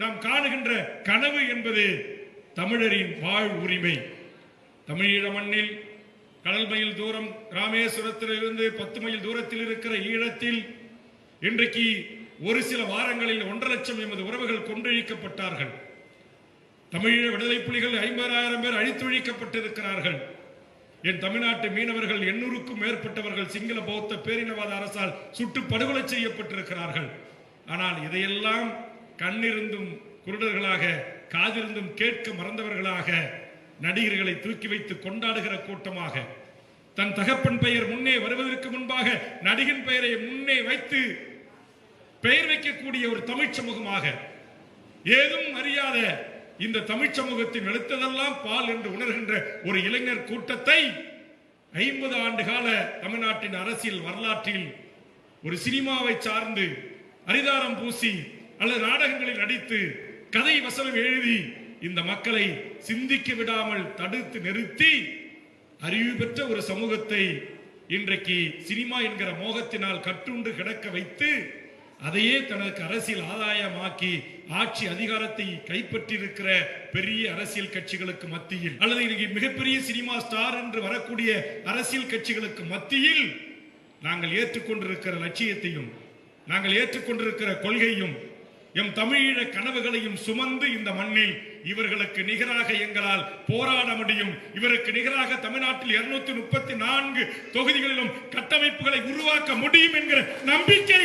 நாம் காணுகின்ற கனவு என்பது தமிழரின் வாழ் உரிமை. தமிழீழ மண்ணில் கடல் மைல் தூரம் ராமேஸ்வரத்திலிருந்து பத்து மைல் தூரத்தில் இருக்கிற ஈழத்தில் இன்றைக்கு ஒரு சில வாரங்களில் ஒன்றரை லட்சம் எமது உறவுகள் கொன்றழிக்கப்பட்டார்கள். தமிழீழ விடுதலை புலிகள் ஐம்பதாயிரம் பேர் அழித்தொழிக்கப்பட்டிருக்கிறார்கள். என் தமிழ்நாட்டு மீனவர்கள் எண்ணூறுக்கும் மேற்பட்டவர்கள் சிங்கள பௌத்த பேரினவாத அரசால் சுட்டு படுகொலை செய்யப்பட்டிருக்கிறார்கள். ஆனால் இதையெல்லாம் கண்ணிருந்தும் குருடர்களாக காதிருந்தும் கேட்க மறந்தவர்களாக நடிகர்களை தூக்கி வைத்து கொண்டாடுகிற கூட்டமாக தன் தகப்பன் பெயர் முன்னே வருவதற்கு முன்பாக நடிகன் பெயரை முன்னே வைத்து பெயர் வைக்கக்கூடிய ஒரு தமிழ் சமூகமாக ஏதும் அறியாத இந்த தமிழ் சமூகத்தின் எழுத்ததெல்லாம் பால் என்று உணர்கின்ற ஒரு இளைஞர் கூட்டத்தை ஐம்பது ஆண்டு கால தமிழ்நாட்டின் அரசியல் வரலாற்றில் ஒரு சினிமாவை சார்ந்து அரிதாரம் பூசி அல்லது நாடகங்களில் நடித்து கதை வசனம் எழுதி இந்த மக்களை சிந்திக்க விடாமல் தடுத்து நிறுத்தி அறிவு பெற்ற ஒரு சமூகத்தை இன்றைக்கு சினிமா என்கிற மோகத்தினால் கட்டுண்டு கிடக்க வைத்து அதையே தனக்கு அரசியல் ஆதாயமாக்கி ஆட்சி அதிகாரத்தை கைப்பற்றியிருக்கிற பெரிய அரசியல் கட்சிகளுக்கு மத்தியில் அல்லது இன்னைக்கு மிகப்பெரிய சினிமா ஸ்டார் என்று வரக்கூடிய அரசியல் கட்சிகளுக்கு மத்தியில் நாங்கள் ஏற்றுக்கொண்டிருக்கிற லட்சியத்தையும் நாங்கள் ஏற்றுக்கொண்டிருக்கிற கொள்கையும் எம் தமிழீழ கனவுகளையும் சுமந்து இந்த மண்ணில் இவர்களுக்கு நிகராக எங்களால் போராட முடியும். இவருக்கு நிகராக தமிழ்நாட்டில் இருநூத்தி முப்பத்தி நான்கு தொகுதிகளிலும் கட்டமைப்புகளை உருவாக்க முடியும் என்கிற நம்பிக்கை.